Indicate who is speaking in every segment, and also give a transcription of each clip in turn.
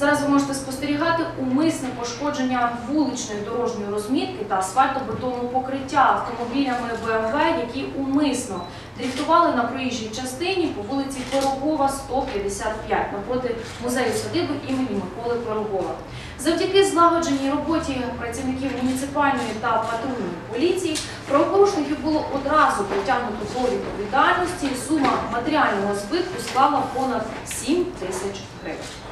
Speaker 1: Зараз ви можете спостерігати умисне пошкодження вуличної дорожньої розмітки та асфальтобетонного покриття автомобілями БМВ, які умисно дріфтували на проїжджій частині по вулиці Пирогова, 155, напроти музею садиби імені Миколи Пирогова. Завдяки злагодженій роботі працівників муніципальної та патрульної поліції правопорушників було одразу притягнуто до відповідальності. Сума матеріального збитку склала понад 7 тисяч гривень.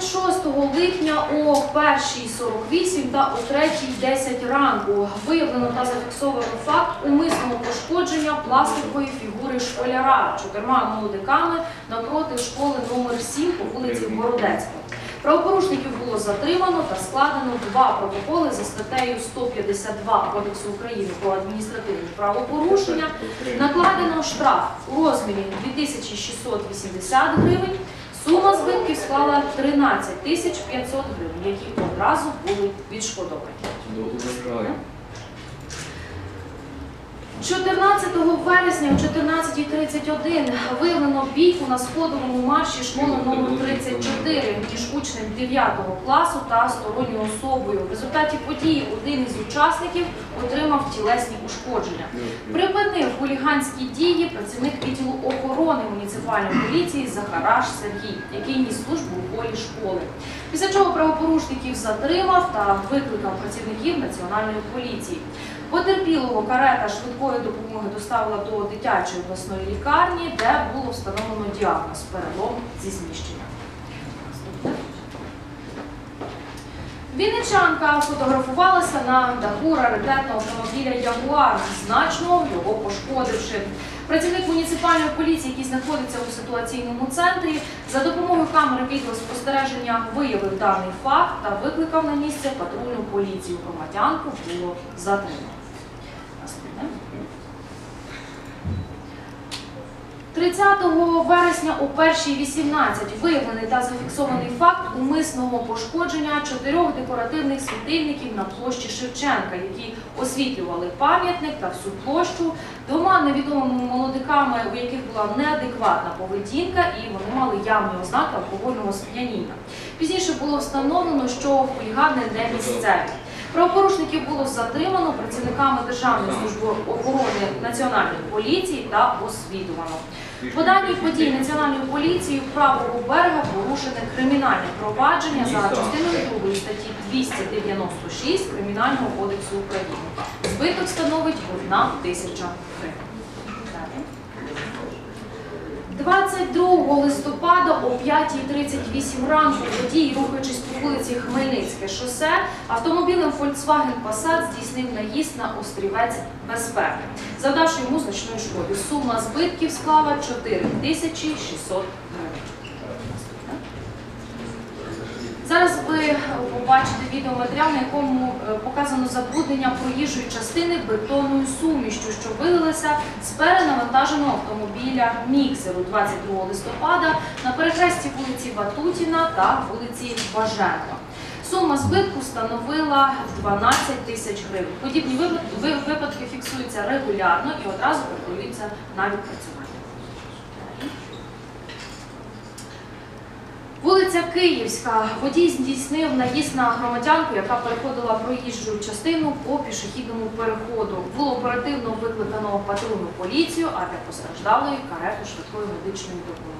Speaker 1: 26 липня о 1.48 та о 3.10 ранку виявлено та зафіксовано факт умисного пошкодження пластикової фігури школяра чотирма молодиками напроти школи номер 7 по вулиці Бородецька. Правопорушників було затримано та складено два протоколи за статтею 152 Кодексу України про адміністративні правопорушення. Накладено штраф у розмірі 2680 гривень. Сума збитків склала 13 тисяч 500 гривень, які одразу були відшкодовані. 14 вересня о 14.31 виявлено бійку на сходовому марші школи номер 34 між учнем 9 класу та сторонньою особою. В результаті події один із учасників отримав тілесні ушкодження. Припинив хуліганські дії працівник відділу охорони муніципальної поліції Захараш Сергій, який ніс службу у полі школи. Після чого правопорушників затримав та викликав працівників національної поліції. Потерпілого карета швидкої допомоги доставила до дитячої обласної лікарні, де було встановлено діагноз перелом зі зміщенням. Вінничанка фотографувалася на даху раритетного автомобіля Ягуар, значно його пошкодивши. Працівник муніципальної поліції, який знаходиться у ситуаційному центрі, за допомогою камери відеоспостереження виявив даний факт та викликав на місце патрульну поліцію. Громадянку було затримано. Наступне. 30 вересня о 1.18 виявлений та зафіксований факт умисного пошкодження чотирьох декоративних світильників на площі Шевченка, які освітлювали пам'ятник та всю площу двома невідомими молодиками, у яких була неадекватна поведінка, і вони мали явні ознаки алкогольного сп'яніння. Пізніше було встановлено, що хулігани не місцеві. Правопорушників було затримано працівниками Державної служби охорони національної поліції та освідувано. По даній події національною поліцією правого берега порушене кримінальне провадження за частиною 2 статті 296 Кримінального кодексу України. Збиток становить 1 тисяча гривень. 22 листопада о 5.38 ранку водій, рухаючись по вулиці Хмельницьке шосе, автомобілем Volkswagen Passat здійснив наїзд на острівець безпеки, завдавши йому значної шкоди. Сума збитків склала 4600 гривень. Зараз ви побачите відеоматеріал, на якому е, показано забруднення проїжджої частини бетонною сумішчю, що вилилася з перенавантаженого автомобіля Міксеру 22 листопада на вулиці Ватутіна та вулиці Баженка. Сума збитку становила 12 тисяч гривень. Подібні випадки фіксуються регулярно і одразу передаються на відпрацювання. Вулиця Київська. Водій здійснив наїзд на громадянку, яка переходила проїжджу частину по пішохідному переходу. Було оперативно викликано патрульну поліцію, а для постраждалої карету швидкої медичної допомоги.